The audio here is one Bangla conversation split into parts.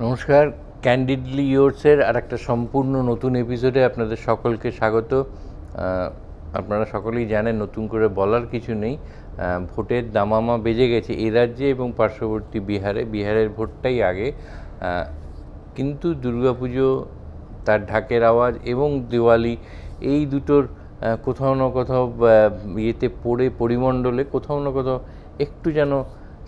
নমস্কার ক্যান্ডিডলি ইয়োর্সের আর একটা সম্পূর্ণ নতুন এপিসোডে আপনাদের সকলকে স্বাগত। আপনারা সকলেই জানেন নতুন করে বলার কিছু নেই। ভোটের দামামা বেজে গেছে এ রাজ্যে এবং পার্শ্ববর্তী বিহারে। বিহারের ভোটটাই আগে। কিন্তু দুর্গাপুজো, তার ঢাকের আওয়াজ এবং দিওয়ালি এই দুটোর কোথাও না কোথাও ইয়েতে পড়ে পরিমণ্ডলে কোথাও না কোথাও একটু যেন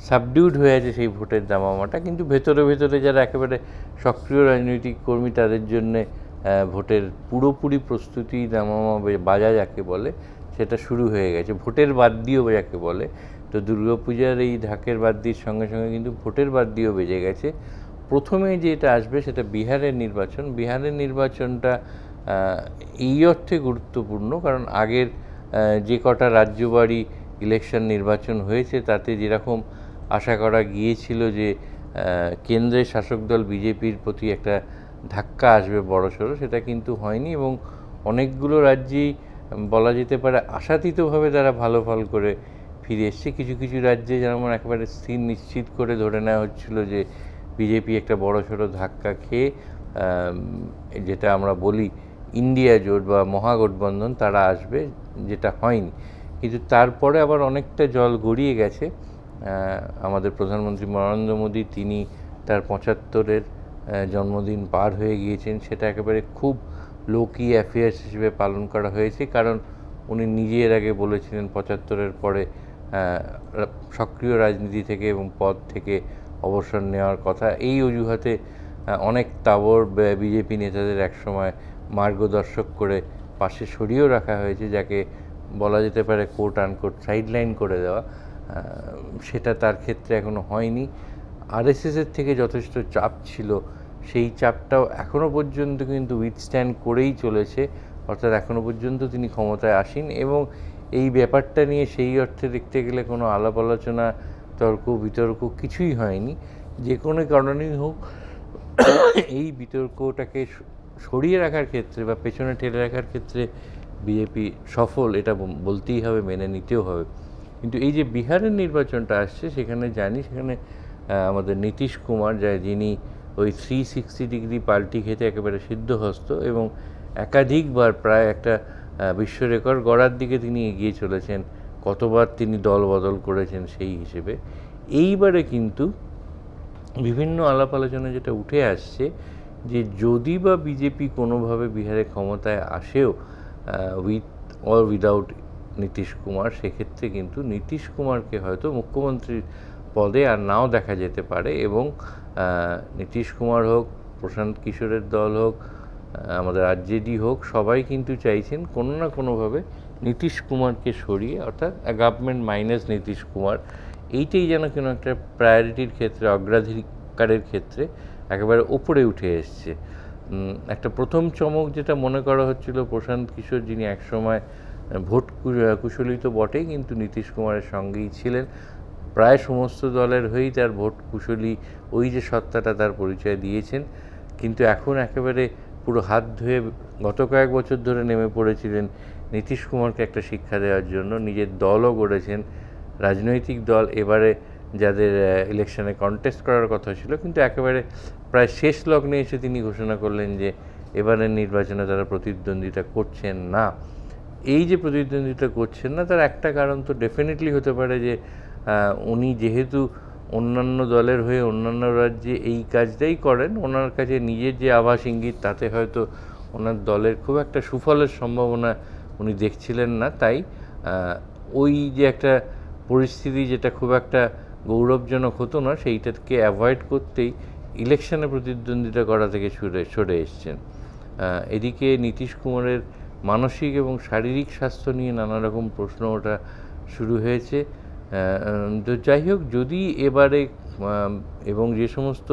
সাবডিউড হয়ে আছে সেই ভোটের দামামাটা কিন্তু ভেতরে ভেতরে যারা একেবারে সক্রিয় রাজনৈতিক কর্মী তাদের জন্যে ভোটের পুরোপুরি প্রস্তুতি দামামা বাজা যাকে বলে, সেটা শুরু হয়ে গেছে। ভোটের বাদ দিয়েও যাকে বলে, তো দুর্গাপূজার এই ঢাকের বাদ দির সঙ্গে সঙ্গে কিন্তু ভোটের বাদ দিয়েও বেজে গেছে। প্রথমে যেটা আসবে সেটা বিহারের নির্বাচন। বিহারের নির্বাচনটা এই অর্থে গুরুত্বপূর্ণ, কারণ আগের যে কটা রাজ্য বাড়ি ইলেকশন নির্বাচন হয়েছে, তাতে যেরকম আশা করা গিয়েছিল যে কেন্দ্রের শাসক দল বিজেপির প্রতি একটা ধাক্কা আসবে বড়সড় সেটা কিন্তু হয়নি এবং অনেকগুলো রাজ্যেই বলা যেতে পারে আশাতীতভাবে তারা ভালো ফল করে ফিরে এসছে। কিছু কিছু রাজ্যে যেমন একেবারে স্থির নিশ্চিত করে ধরে নেওয়া হচ্ছিল যে, বিজেপি একটা বড় সড়ো ধাক্কা খেয়ে যেটা আমরা বলি ইন্ডিয়া জোট বা মহাগঠবন্ধন, তারা আসবে, যেটা হয়নি। কিন্তু তারপরে আবার অনেকটা জল গড়িয়ে গেছে। আমাদের প্রধানমন্ত্রী নরেন্দ্র মোদী, তিনি তার পঁচাত্তরের জন্মদিন পার হয়ে গিয়েছেন। সেটা একেবারে খুব লোকি অ্যাফেয়ার্স হিসেবে পালন করা হয়েছে, কারণ উনি নিজে এর আগে বলেছিলেন পঁচাত্তরের পরে সক্রিয় রাজনীতি থেকে এবং পদ থেকে অবসর নেওয়ার কথা। এই অজুহাতে অনেক তাবর বিজেপি নেতাদের একসময় মার্গদর্শক করে পাশে সরিয়েও রাখা হয়েছে, যাকে বলা যেতে পারে কোট আনকোট সাইডলাইন করে দেওয়া। সেটা তার ক্ষেত্রে এখনও হয়নি। আরএসএসের থেকে যথেষ্ট চাপ ছিল। সেই চাপটাও এখনও পর্যন্ত কিন্তু উইথস্ট্যান্ড করেই চলেছে। অর্থাৎ এখনও পর্যন্ত তিনি ক্ষমতায় আসেন এবং এই ব্যাপারটা নিয়ে সেই অর্থে দেখতে গেলে কোনো আলাপ আলোচনা তর্ক, বিতর্ক কিছুই হয়নি। যে কোনো কারণেই হোক, এই বিতর্কটাকে সরিয়ে রাখার ক্ষেত্রে বা পেছনে ঠেলে রাখার ক্ষেত্রে বিজেপি সফল, এটা বলতেই হবে, মেনে নিতেও হবে। কিন্তু এই যে বিহারের নির্বাচনটা আসছে, সেখানে জানি, সেখানে আমাদের নীতিশ কুমার যা যিনি ওই থ্রি সিক্সটি ডিগ্রি পাল্টি খেতে একেবারে সিদ্ধহস্ত এবং একাধিকবার প্রায় একটা বিশ্ব রেকর্ড গড়ার দিকে তিনি এগিয়ে চলেছেন, কতবার তিনি দল বদল করেছেন সেই হিসেবে। এইবারে কিন্তু বিভিন্ন আলাপ আলোচনা যেটা উঠে আসছে যে যদি বা বিজেপি কোনোভাবে বিহারে ক্ষমতায় আসেও with or without Nitish Kumar, সেক্ষেত্রে কিন্তু নীতিশ কুমারকে হয়তো মুখ্যমন্ত্রীর পদে আর নাও দেখা যেতে পারে এবং নীতিশ কুমার হোক, প্রশান্ত কিশোরের দল হোক আমাদের আরজেডি হোক, সবাই কিন্তু চাইছেন কোনো না কোনোভাবে নীতিশ কুমারকে সরিয়ে, অর্থাৎ গভর্নমেন্ট মাইনাস নীতিশ কুমার, এইটাই যেন কোনো একটা প্রায়োরিটির ক্ষেত্রে, অগ্রাধিকারের ক্ষেত্রে একেবারে ওপরে উঠে এসছে। একটা প্রথম চমক যেটা মনে করা হচ্ছিল প্রশান্ত কিশোর, যিনি একসময় ভোট কুশলী তো বটেই, কিন্তু নীতিশ কুমারের সঙ্গেই ছিলেন। প্রায় সমস্ত দলের হয়েই তার ভোট কুশলী ওই যে সত্তাটা তার পরিচয় দিয়েছেন। কিন্তু এখন একেবারে পুরো হাত ধুয়ে গত কয়েক বছর ধরে নেমে পড়েছিলেন নীতিশ কুমারকে একটা শিক্ষা দেওয়ার জন্য। নিজের দলও গড়েছেন। রাজনৈতিক দল এবারে যাদের ইলেকশনে কন্টেস্ট করার কথা ছিল, কিন্তু একেবারে প্রায় শেষ লগ্নে এসে তিনি ঘোষণা করলেন যে এবারের নির্বাচনে তারা প্রতিদ্বন্দ্বিতা করছেন না। এই যে প্রতিদ্বন্দ্বিতা করছেন না, তার একটা কারণ তো ডেফিনেটলি হতে পারে যে উনি যেহেতু অন্যান্য দলের হয়ে অন্যান্য রাজ্যে এই কাজটাই করেন, ওনার কাছে নিজের যে আভাস ইঙ্গিত, তাতে হয়তো ওনার দলের খুব একটা সুফলের সম্ভাবনা উনি দেখছিলেন না। তাই ওই যে একটা পরিস্থিতি যেটা খুব একটা গৌরবজনক হতো না, সেইটাকে অ্যাভয়েড করতেই ইলেকশনে প্রতিদ্বন্দ্বিতা করা থেকে সরে সরে এসছেন। এদিকে নীতিশ কুমারের মানসিক এবং শারীরিক স্বাস্থ্য নিয়ে নানা রকম প্রশ্ন ওটা শুরু হয়েছে। তো যাই হোক, যদি এবারে এবং যে সমস্ত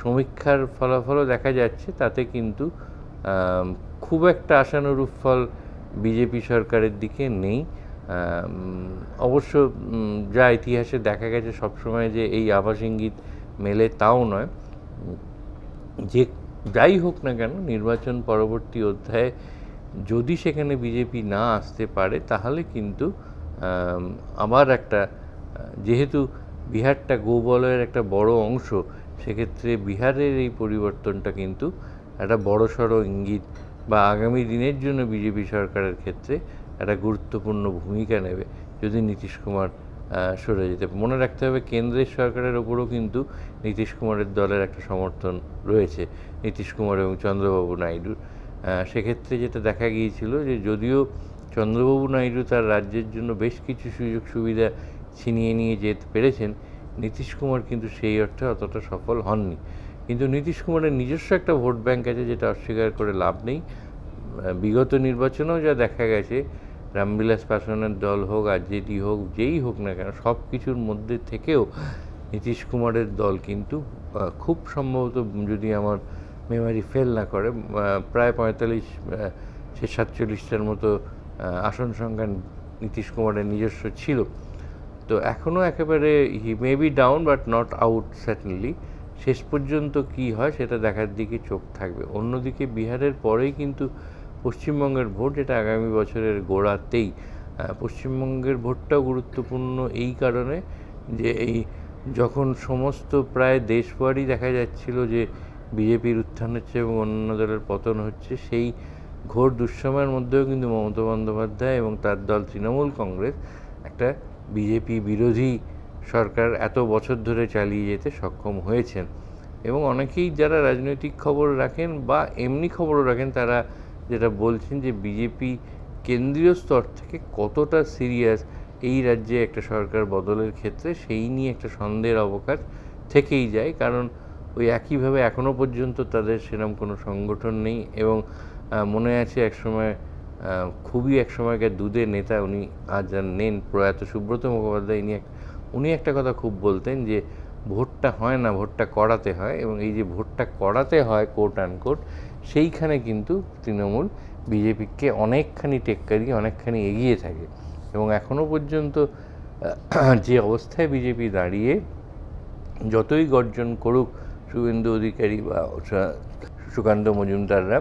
সমীক্ষার ফলাফলও দেখা যাচ্ছে, তাতে কিন্তু খুব একটা আশানুরূপ ফল বিজেপি সরকারের দিকে নেই। অবশ্য যা ইতিহাসে দেখা গেছে সবসময় যে এই আভাস ইঙ্গিত মেলে তাও নয়। যে যাই হোক না কেন, নির্বাচন পরবর্তী অধ্যায়ে যদি সেখানে বিজেপি না আসতে পারে, তাহলে কিন্তু আবার একটা যেহেতু বিহারটা গোবলয়ের একটা বড় অংশ, সেক্ষেত্রে বিহারের এই পরিবর্তনটা কিন্তু একটা বড়সড় ইঙ্গিত বা আগামী দিনের জন্য বিজেপি সরকারের ক্ষেত্রে একটা গুরুত্বপূর্ণ ভূমিকা নেবে, যদি নীতিশ কুমার সরে যেতে মনে রাখতে হবে, কেন্দ্রের সরকারের ওপরও কিন্তু নীতিশ কুমারের দলের একটা সমর্থন রয়েছে, নীতিশ কুমার এবং চন্দ্রবাবু নাইডুর। সেক্ষেত্রে যেটা দেখা গিয়েছিল যে যদিও চন্দ্রবাবু নাইডু তার রাজ্যের জন্য বেশ কিছু সুযোগ সুবিধা ছিনিয়ে নিয়ে যেতে পেরেছেন, নীতিশ কুমার কিন্তু সেই অর্থে অতটা সফল হননি। কিন্তু নীতিশ কুমারের নিজস্ব একটা ভোট ব্যাংক আছে যেটা অস্বীকার করে লাভ নেই। বিগত নির্বাচনেও যা দেখা গেছে, রামবিলাস পাসওয়ানের দল হোক, আর জেডি হোক, যেই হোক না কেন, সব কিছুর মধ্যে থেকেও নীতিশ কুমারের দল কিন্তু খুব সম্ভবত যদি আমার মেমারি ফেল না করে প্রায় পঁয়তাল্লিশ সাতচল্লিশটার মতো আসন সংখ্যা নীতিশ কুমারের নিজস্ব ছিল। তো এখনও একেবারে he may be down but not out certainly শেষ পর্যন্ত কি হয় সেটা দেখার দিকে চোখ থাকবে। অন্যদিকে বিহারের পরেই কিন্তু পশ্চিমবঙ্গের ভোট, যেটা আগামী বছরের গোড়াতেই পশ্চিমবঙ্গের ভোটটাও গুরুত্বপূর্ণ এই কারণে যে এই যখন সমস্ত প্রায় দেশবারই দেখা যাচ্ছিল যে বিজেপির উত্থান হচ্ছে এবং অন্য দলের পতন হচ্ছে, সেই ঘোর দুঃসময়ের মধ্যেও কিন্তু মমতা বন্দ্যোপাধ্যায় এবং তার দল তৃণমূল কংগ্রেস একটা বিজেপি বিরোধী সরকার এত বছর ধরে চালিয়ে যেতে সক্ষম হয়েছেন। এবং অনেকেই যারা রাজনৈতিক খবর রাখেন বা এমনি খবরও রাখেন, তারা যেটা বলছেন যে বিজেপি কেন্দ্রীয় স্তর থেকে কতটা সিরিয়াস এই রাজ্যে একটা সরকার বদলের ক্ষেত্রে, সেই নিয়ে একটা সন্দেহের অবকাশ থেকেই যায়। কারণ ওই একইভাবে এখনও পর্যন্ত তাদের সেরকম কোনো সংগঠন নেই এবং মনে আছে একসময় খুবই এক সময়কার দুধের নেতা উনি আজ আর নেন প্রয়াত সুব্রত মুখোপাধ্যায়। ইনি এক, উনি একটা কথা খুব বলতেন যে, ভোটটা হয় না, ভোটটা করাতে হয়। এবং এই যে ভোটটা করাতে হয় কোর্ট অ্যান্ড কোর্ট সেইখানে কিন্তু তৃণমূল বিজেপিকে অনেকখানি টেক্কারি অনেকখানি এগিয়ে থাকে। এবং এখনও পর্যন্ত যে অবস্থায় বিজেপি দাঁড়িয়ে যতই গর্জন করুক শুভেন্দু অধিকারী বা সুকান্ত মজুমদাররা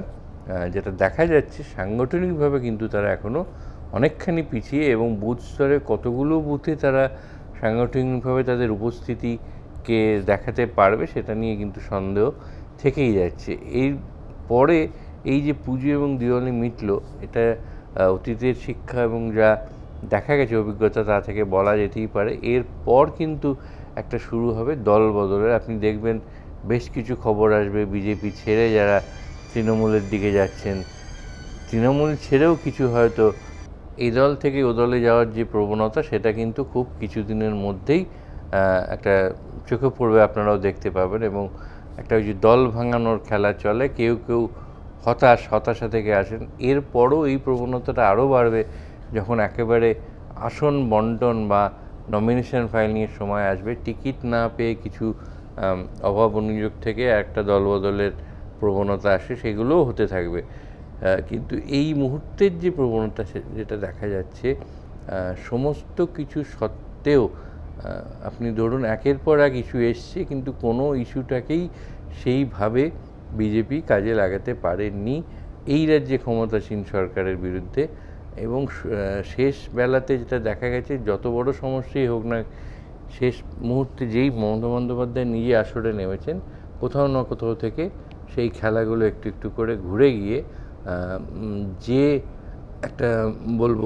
যেটা দেখা যাচ্ছে সাংগঠনিকভাবে কিন্তু তারা এখনও অনেকখানি পিছিয়ে এবং বুথ স্তরে কতগুলো বুথে তারা সাংগঠনিকভাবে তাদের উপস্থিতিকে দেখাতে পারবে সেটা নিয়ে কিন্তু সন্দেহ থেকেই যাচ্ছে। এর পরে এই যে পুজো এবং দিওয়ালি মিটলো, এটা অতীতের শিক্ষা এবং যা দেখা গেছে অভিজ্ঞতা তা থেকে বলা যেতেই পারে। এরপর কিন্তু একটা শুরু হবে দল বদলের আপনি দেখবেন বেশ কিছু খবর আসবে। বিজেপি ছেড়ে যারা তৃণমূলের দিকে যাচ্ছেন, তৃণমূল ছেড়েও কিছু হয়তো এই দল থেকে ও দলে যাওয়ার যে প্রবণতা, সেটা কিন্তু খুব কিছুদিনের মধ্যেই একটা চোখে পড়বে আপনারাও দেখতে পাবেন এবং একটা ওই যে দল ভাঙানোর খেলা চলে, কেউ কেউ হতাশ, হতাশা থেকে আসেন। এরপরও এই প্রবণতাটা আরও বাড়বে যখন একেবারে আসন বন্টন বা নমিনেশন ফাইল নিয়ে সময় আসবে। টিকিট না পেয়ে কিছু অভাব অনুযোগ থেকে একটা দলবদলের প্রবণতা আসে, সেগুলোও হতে থাকবে। কিন্তু এই মুহূর্তের যে প্রবণতা যেটা দেখা যাচ্ছে সমস্ত কিছু সত্ত্বেও আপনি ধরুন একের পর এক ইস্যু এসছে, কিন্তু কোনো ইস্যুটাকেই সেইভাবে বিজেপি কাজে লাগাতে পারেননি এই রাজ্যে ক্ষমতাসীন সরকারের বিরুদ্ধে। এবং শেষ বেলাতে যেটা দেখা গেছে, যত বড় সমস্যাই হোক না শেষ মুহূর্তে যেই মমতা বন্দ্যোপাধ্যায় নিজে আসরে নেমেছেন, কোথাও না কোথাও থেকে সেই খেলাগুলো একটু একটু করে ঘুরে গিয়ে যে একটা বলব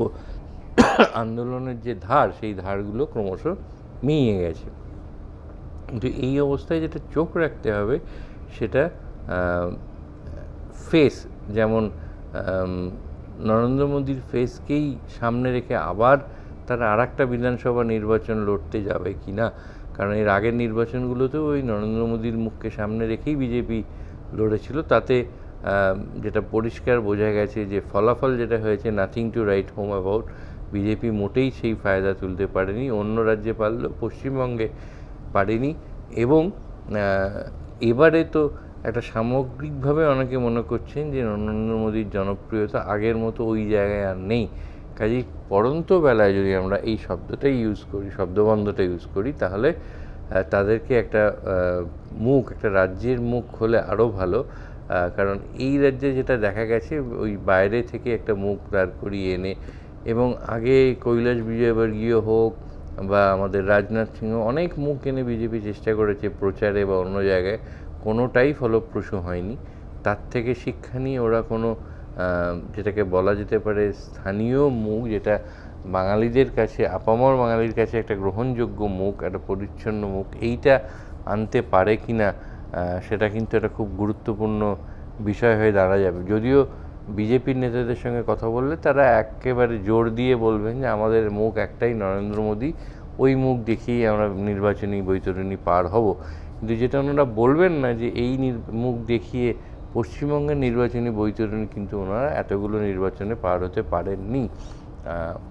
আন্দোলনের যে ধার, সেই ধারগুলো ক্রমশ মিইয়ে গেছে। কিন্তু এই অবস্থায় যেটা চোখ রাখতে হবে, সেটা ফেস যেমন নরেন্দ্র মোদীর ফেসকেই সামনে রেখে আবার তারা আর একটা বিধানসভা নির্বাচন লড়তে যাবে কি না? কারণ এর আগের নির্বাচনগুলোতেও ওই নরেন্দ্র মোদীর মুখকে সামনে রেখেই বিজেপি লড়েছিল। তাতে যেটা পরিষ্কার বোঝা গেছে যে ফলাফল যেটা হয়েছে nothing to write home about BJP মোটেই সেই ফায়দা তুলতে পারেনি, অন্য রাজ্যে পারলেও পশ্চিমবঙ্গে পারেনি। এবং এবারে তো একটা সামগ্রিকভাবে অনেকে মনে করছেন যে নরেন্দ্র মোদীর জনপ্রিয়তা আগের মতো ওই জায়গায় আর নেই। কাজেই পড়ন্ত বেলায় যদি আমরা এই শব্দটাই ইউজ করি, শব্দবন্ধটা ইউজ করি, তাহলে তাদেরকে একটা মুখ, একটা রাজ্যের মুখ হলে আরও ভালো কারণ এই রাজ্যে যেটা দেখা গেছে, ওই বাইরে থেকে একটা মুখ দাঁড় করিয়ে এনে এবং আগে কৈলাস বিজয়বর্গীয় হোক বা আমাদের রাজনাথ সিংহ অনেক মুখ এনে বিজেপি চেষ্টা করেছে প্রচারে বা অন্য জায়গায়, কোনোটাই ফলপ্রসূ হয়নি। তার থেকে শিক্ষা নিয়ে ওরা কোনো যেটাকে বলা যেতে পারে স্থানীয় মুখ, যেটা বাঙালিদের কাছে, আপামর বাঙালির কাছে একটা গ্রহণযোগ্য মুখ, একটা পরিচ্ছন্ন মুখ, এইটা আনতে পারে কি না সেটা কিন্তু একটা খুব গুরুত্বপূর্ণ বিষয় হয়ে দাঁড়া যাবে। যদিও বিজেপির নেতাদের সঙ্গে কথা বললে তারা একেবারে জোর দিয়ে বলবেন যে আমাদের মুখ একটাই নরেন্দ্র মোদী, ওই মুখ দেখিয়েই আমরা নির্বাচনী বৈতরণী পার হব। কিন্তু যেটা ওনারা বলবেন না যে এই মুখ দেখিয়ে পশ্চিমবঙ্গের নির্বাচনী বৈতরণী কিন্তু ওনারা এতগুলো নির্বাচনে পার হতে পারেননি।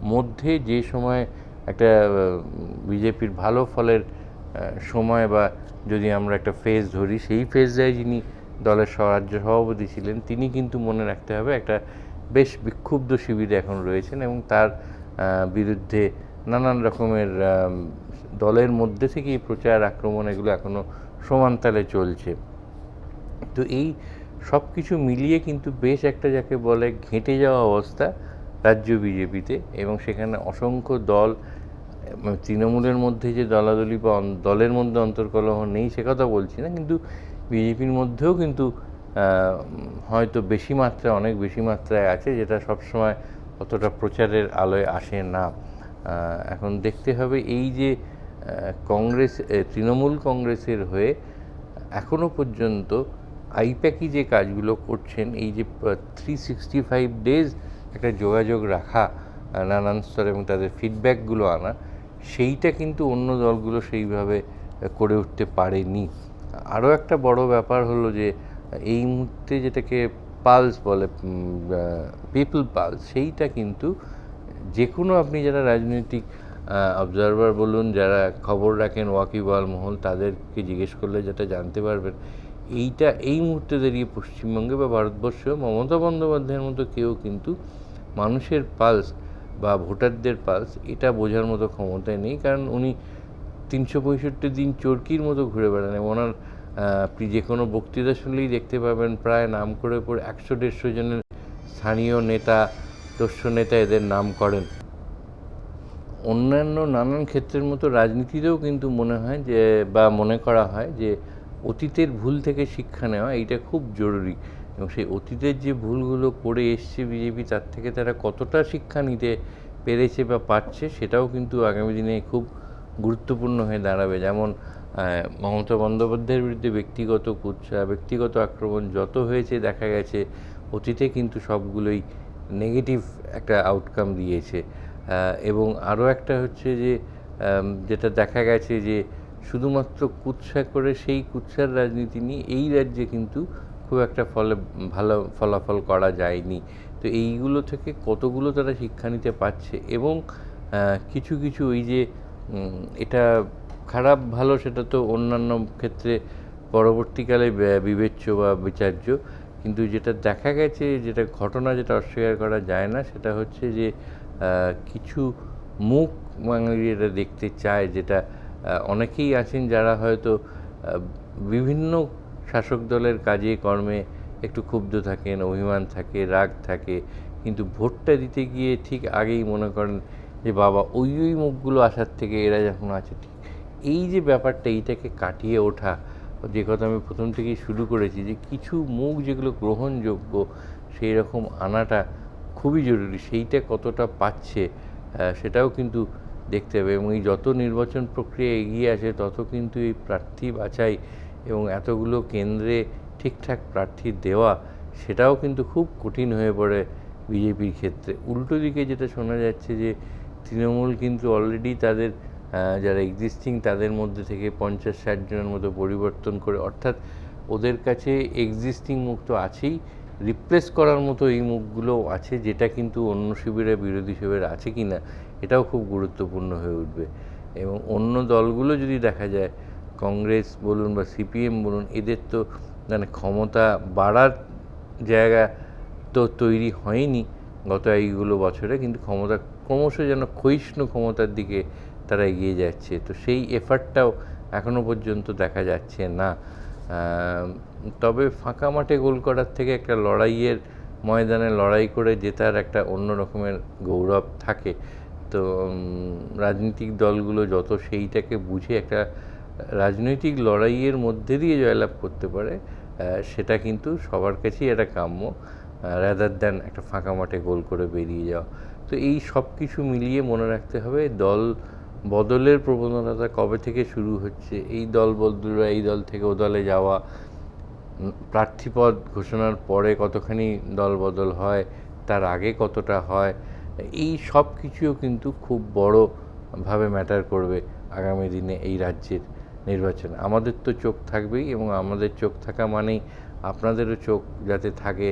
মধ্যে যে সময় একটা বিজেপির ভালো ফলের সময় বা যদি আমরা একটা ফেজ ধরি, সেই ফেজটায় যিনি দলের স- রাজ্য সভাপতি ছিলেন, তিনি কিন্তু মনে রাখতে হবে একটা বেশ বিক্ষুব্ধ শিবিরে এখন রয়েছেন এবং তার বিরুদ্ধে নানান রকমের দলের মধ্যে থেকেই প্রচার আক্রমণ এগুলো এখনও সমানতালে চলছে। তো এই সব কিছু মিলিয়ে কিন্তু বেশ একটা যাকে বলে ঘেঁটে যাওয়া অবস্থা রাজ্য বিজেপিতে এবং সেখানে অসংখ্য দল তৃণমূলের মধ্যে যে দলাদলি বা দলের মধ্যে অন্তর্কলহ নেই সে কথা বলছি না, কিন্তু বিজেপির মধ্যেও কিন্তু হয়তো বেশি মাত্রায়, অনেক বেশি মাত্রায় আছে যেটা সবসময় অতটা প্রচারের আলোয় আসে না। এখন দেখতে হবে এই যে কংগ্রেস তৃণমূল কংগ্রেসের হয়ে এখনও পর্যন্ত আইপ্যাকি যে কাজগুলো করছেন, এই যে থ্রি সিক্সটি ফাইভ ডেজ একটা যোগাযোগ রাখা নানান স্তরে এবং তাদের ফিডব্যাকগুলো আনা, সেইটা কিন্তু অন্য দলগুলো সেইভাবে করে উঠতে পারেনি। আরও একটা বড় ব্যাপার হলো যে, এই মুহূর্তে যেটাকে পালস বলে পিপল পালস, সেইটা কিন্তু যে কোনো আপনি যারা রাজনৈতিক অবজারভার বলুন, যারা খবর রাখেন ওয়াকিবহাল মহল, তাদেরকে জিজ্ঞেস করলে যেটা জানতে পারবেন এইটা, এই মুহূর্তে দাঁড়িয়ে পশ্চিমবঙ্গে বা ভারতবর্ষেও মমতা বন্দ্যোপাধ্যায়ের মতো কেউ কিন্তু মানুষের পালস বা ভোটারদের পালস এটা বোঝার মতো ক্ষমতায় নেই। কারণ উনি তিনশো পঁয়ষট্টি দিন চরকির মতো ঘুরে বেড়ান এবং ওনার আপনি যে কোনো বক্তৃতা শুনলেই দেখতে পাবেন প্রায় নাম করে পড়ে একশো দেড়শো জনের স্থানীয় নেতা দস্য নেতা এদের নাম করেন। অন্যান্য নানান ক্ষেত্রের মতো রাজনীতিতেও কিন্তু মনে হয় যে, বা মনে করা হয় যে অতীতের ভুল থেকে শিক্ষা নেওয়া, এইটা খুব জরুরি। এবং সেই অতীতের যে ভুলগুলো করে এসছে বিজেপি, তার থেকে তারা কতটা শিক্ষা নিতে পেরেছে বা পাচ্ছে সেটাও কিন্তু আগামী দিনে খুব গুরুত্বপূর্ণ হয়ে দাঁড়াবে। যেমন মমতা বন্দ্যোপাধ্যায়ের বিরুদ্ধে ব্যক্তিগত কুৎসা, ব্যক্তিগত আক্রমণ যত হয়েছে, দেখা গেছে, অতীতে কিন্তু সবগুলোই নেগেটিভ একটা আউটকাম দিয়েছে। এবং আরও একটা হচ্ছে যে যেটা দেখা গেছে যে শুধুমাত্র কুৎসা করে সেই কুৎসার রাজনীতি নিয়ে এই রাজ্যে কিন্তু খুব একটা ফলে, ভালো ফলাফল করা যায়নি। তো এইগুলো থেকে কতগুলো তারা শিক্ষা নিতে পারছে এবং কিছু কিছু ওই যে এটা খারাপ ভালো সেটা তো অন্যান্য ক্ষেত্রে পরবর্তীকালে বিবেচ্য বা বিচার্য, কিন্তু যেটা দেখা গেছে, যেটা ঘটনা যেটা অস্বীকার করা যায় না, সেটা হচ্ছে যে কিছু মুখ বাঙালিরা দেখতে চায় যেটা অনেকেই আছেন যারা হয়তো বিভিন্ন শাসক দলের কাজে, কর্মে একটু ক্ষুব্ধ থাকেন, অভিমান থাকে, রাগ থাকে, কিন্তু ভোটটা দিতে গিয়ে ঠিক আগেই মনে করেন যে, বাবা, ওই ওই মুখগুলো আসার থেকে এরা যখন আছে, ঠিক এই যে ব্যাপারটা, এইটাকে কাটিয়ে ওঠা, যে কথা আমি প্রথম থেকেই শুরু করেছি, যে কিছু মুখ যেগুলো গ্রহণযোগ্য, সেই রকম আনাটা খুবই জরুরি, সেইটা কতটা পাচ্ছে সেটাও কিন্তু দেখতে হবে এবং এই যত নির্বাচন প্রক্রিয়া এগিয়ে আসে তত কিন্তু এই প্রার্থী বাছাই এবং এতগুলো কেন্দ্রে ঠিকঠাক প্রার্থী দেওয়া, সেটাও কিন্তু খুব কঠিন হয়ে পড়ে বিজেপির ক্ষেত্রে। উল্টো দিকে যেটা শোনা যাচ্ছে যে, তৃণমূল কিন্তু অলরেডি তাদের যারা এক্সিস্টিং তাদের মধ্যে থেকে পঞ্চাশ, ষাট জনের মতো পরিবর্তন করে, অর্থাৎ ওদের কাছে এক্সিস্টিং মুখ তো আছেই রিপ্লেস করার মতো এই মুখগুলো আছে, যেটা কিন্তু অন্য শিবিরে বিরোধী শিবির আছে কি না এটাও খুব গুরুত্বপূর্ণ হয়ে উঠবে। এবং অন্য দলগুলো যদি দেখা যায়, কংগ্রেস বলুন বা সিপিএম বলুন, এদের তো মানে ক্ষমতা বাড়ার জায়গা তো তৈরি হয়নি গত এইগুলো বছরে, কিন্তু ক্ষমতা ক্রমশ যেন ক্ষয়িষ্ণু ক্ষমতার দিকে তারা এগিয়ে যাচ্ছে। তো সেই এফার্টটাও এখনও পর্যন্ত দেখা যাচ্ছে না। তবে ফাঁকা মাঠে গোল করার থেকে একটা লড়াইয়ের ময়দানে লড়াই করে জেতার একটা অন্য রকমের গৌরব থাকে। তো রাজনৈতিক দলগুলো যত সেইটাকে বুঝে একটা রাজনৈতিক লড়াইয়ের মধ্যে দিয়ে জয়লাভ করতে পারে সেটা কিন্তু সবার কাছেই একটা কাম্য রাদার দ্যান একটা ফাঁকা মাঠে গোল করে বেরিয়ে যাওয়া। তো এই সব কিছু মিলিয়ে মনে রাখতে হবে, দল বদলের প্রবণতা কবে থেকে শুরু হচ্ছে, এই দল বদলরা এই দল থেকে ও দলে যাওয়া প্রার্থীপদ ঘোষণার পরে কতখানি দল বদল হয়, তার আগে কতটা হয় এই সব কিছুও কিন্তু খুব বড়ভাবে ম্যাটার করবে আগামী দিনে এই রাজ্যের নির্বাচন। আমাদের তো চোখ থাকবেই এবং আমাদের চোখ থাকা মানেই আপনাদেরও চোখ যাতে থাকে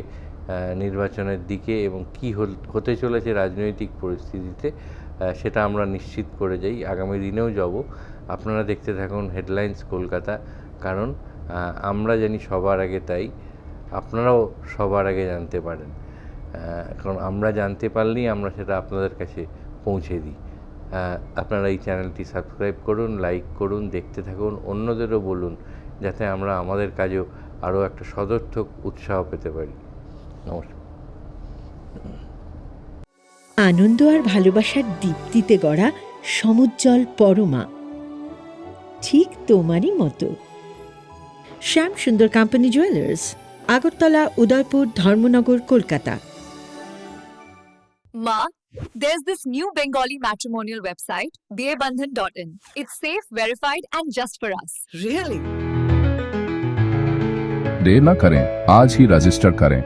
নির্বাচনের দিকে এবং কি হতে চলেছে রাজনৈতিক পরিস্থিতিতে সেটা আমরা নিশ্চিত করে যাই। আগামী দিনেও যাব। আপনারা দেখতে থাকুন হেডলাইন্স কলকাতা, কারণ আমরা জানি সবার আগে তাই। আপনারাও সবার আগে জানতে পারেন। কারণ আমরা জানতে পারলেই আমরা সেটা আপনাদের কাছে পৌঁছে দিই। আপনারা এই চ্যানেলটি সাবস্ক্রাইব করুন, লাইক করুন, দেখতে থাকুন, অন্যদেরও বলুন যাতে আমরা আমাদের কাজেও আরও একটা সদর্থক উৎসাহ পেতে পারি। নমস্কার। আনন্দ আর ভালোবাসার দীপ্তিতে গড়া সমুজ্জ্বল পরমা। ঠিক তোমারই মতো। Shyam Sundar company jewellers Agartala, Udaipur, Dharmanagar, Kolkata. Ma, there's this new Bengali matrimonial website, bebandhan.in. It's safe, verified, and just for us. Really? देर न करें आज ही रजिस्टर करें